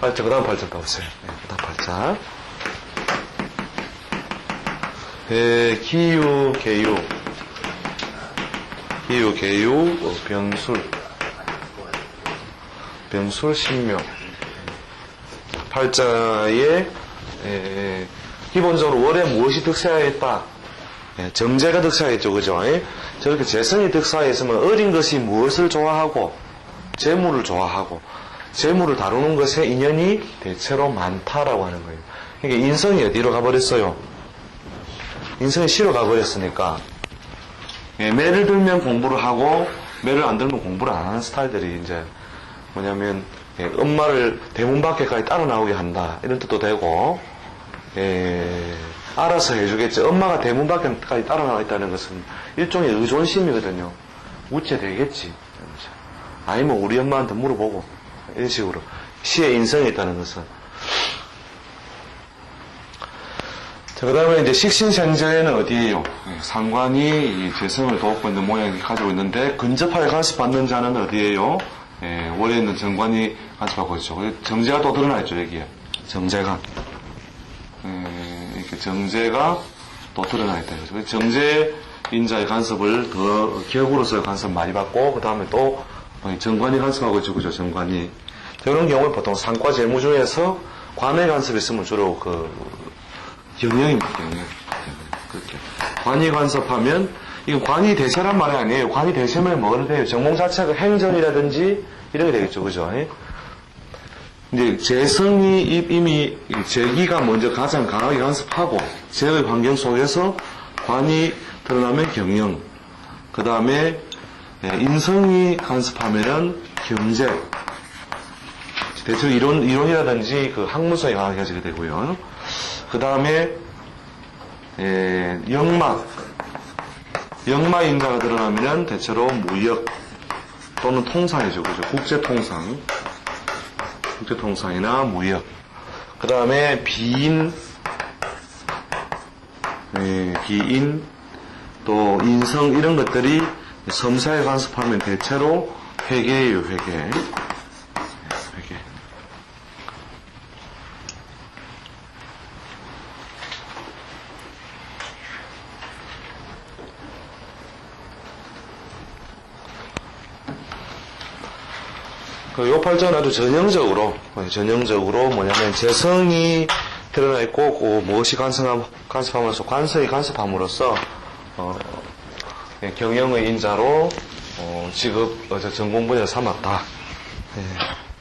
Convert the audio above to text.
팔자, 그 다음 팔자 봐보세요. 네, 그 다음 팔자. 예, 기유, 개유. 기유, 개유, 어, 병술. 병술, 신묘. 팔자에, 예, 기본적으로 월에 무엇이 득사했다? 예, 정제가 득사했죠, 그죠? 예? 저렇게 재성이 득사해 있으면 어린 것이 무엇을 좋아하고, 재물을 좋아하고, 재물을 다루는 것에 인연이 대체로 많다라고 하는 거예요. 그러니까 인성이 어디로 가버렸어요? 인성이 시로 가버렸으니까, 예, 매를 들면 공부를 하고, 매를 안 들면 공부를 안 하는 스타일들이 이제, 뭐냐면, 예, 엄마를 대문 밖에까지 따라 나오게 한다. 이런 뜻도 되고, 예, 알아서 해주겠지. 엄마가 대문 밖에까지 따라 나와 있다는 것은 일종의 의존심이거든요. 우체 되겠지. 아니면 우리 엄마한테 물어보고, 이런 식으로. 시에 인성이 있다는 것은. 자, 그 다음에 이제 식신생제는 어디에요? 예, 상관이 이 재성을 돕고 있는 모양이 가지고 있는데, 근접하게 간섭받는 자는 어디에요? 예, 월에 있는 정관이 간섭하고 있죠. 정제가 또 드러나 있죠, 여기에. 정제가. 예, 이렇게 정제가 또 드러나 있다. 그래서 정제 인자의 간섭을 더 기업으로서의 간섭 많이 받고, 그 다음에 또 어, 정관이 간섭하고 있죠, 그죠, 정관이. 자, 이런 경우에 보통 상과 재무 중에서 관의 간섭이 있으면 주로 그 경영입니다, 경영. 그렇게. 관이 간섭하면, 이건 관이 대세란 말이 아니에요. 관이 대세면 뭐가 돼요? 전공 자체가 행정이라든지 이런 게 되겠죠, 그죠? 예? 이제 재성이 이- 이미 재기가 먼저 가장 강하게 간섭하고 재의 환경 속에서 관이 드러나면 경영, 그 다음에 인성이 간섭하면은 경제, 대충 이론, 이론이라든지 그 학문성이 강하게 가지게 되고요. 그 다음에 영막, 영마 인자가 드러나면 대체로 무역 또는 통상이죠, 그죠? 국제 통상. 국제통상이나 무역. 그 다음에 비인, 예, 비인, 또 인성 이런 것들이 섬사에 간섭하면 대체로 회계예요, 회계. 예, 회계. 그 요팔자는 아주 전형적으로, 어, 전형적으로 뭐냐면 재성이 드러나 있고, 그 무엇이 간섭함, 간섭함으로써, 관성이 간섭함으로써, 어, 예, 경영의 인자로, 어, 직업, 전공 분야 삼았다. 예.